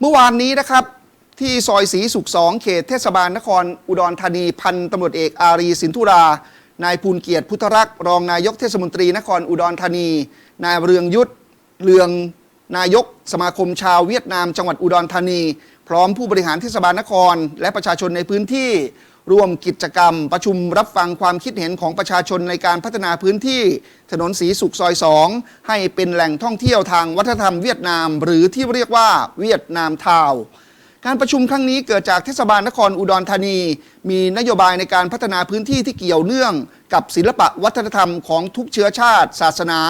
เมื่อวานนี้นะครับที่ซอยศรีสุขสองเขตเทศบาลนครอุดรธานีพันตำรวจเอกอารีสินธุรานายภูลเกียรติพุทธรักษ์รองนายกเทศมนตรีนครอุดรธานี นายเรืองยุทธเรือง นายกสมาคมชาวเวียดนามจังหวัดอุดรธานี พร้อมผู้บริหารเทศบาลนคร และประชาชนในพื้นที่ ร่วมกิจกรรม ประชุมรับฟังความคิดเห็นของประชาชนในการพัฒนาพื้นที่ ถนนสีสุขซอย2ให้เป็นแหล่งท่องเที่ยวทางวัฒนธรรมเวียดนาม หรือที่เรียกว่าเวียดนามทาวการประชุมครั้งนี้เกิดจากเทศบาลนครอุดรธานี มีนโยบายในการพัฒนาพื้นที่ที่เกี่ยวเนื่อง กับศิลปะวัฒนธรรมของทุกเชื้อชาติ ศาสนา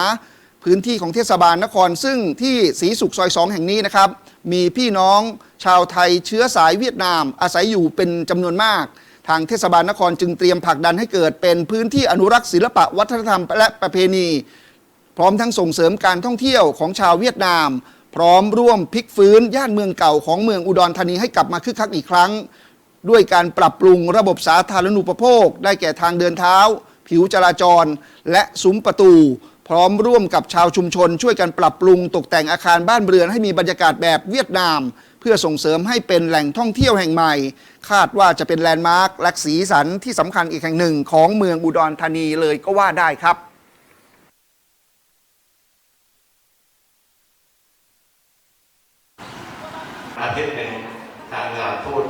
พื้นที่ของเทศบาลนคร ซึ่งที่ศรีสุขซอยสองแห่งนี้นะครับ มีพี่น้องชาวไทยเชื้อสายเวียดนาม อาศัยอยู่เป็นจำนวนมาก ทางเทศบาลนครจึงเตรียมผลักดันให้เกิดเป็นพื้นที่อนุรักษ์ศิลปะวัฒนธรรมและประเพณี พร้อมทั้งส่งเสริมการท่องเที่ยวของชาวเวียดนาม พร้อมร่วมพลิกฟื้นย่านเมืองเก่าของเมืองอุดรธานีให้กลับมาคึกคักอีกครั้ง ด้วยการปรับปรุงระบบสาธารณูปโภค ได้แก่ทางเดินเท้า ผิวจราจร และซุ้มประตู พร้อมร่วมกับชาวชุมชน ช่วยกันปรับปรุงตกแต่งอาคารบ้านเรือนให้มีบรรยากาศแบบเวียดนาม เพื่อส่งเสริมให้เป็นแหล่งท่องเที่ยวแห่งใหม่ คาดว่าจะเป็นแลนด์มาร์คและสีสันที่สำคัญอีกแห่งหนึ่งของเมืองอุดรธานีเลยก็ว่าได้ครับอาทิตย์หนึ่งทางสถานทูต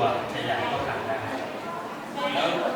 ตัวใหญ่ๆก็ทำได้แล้ว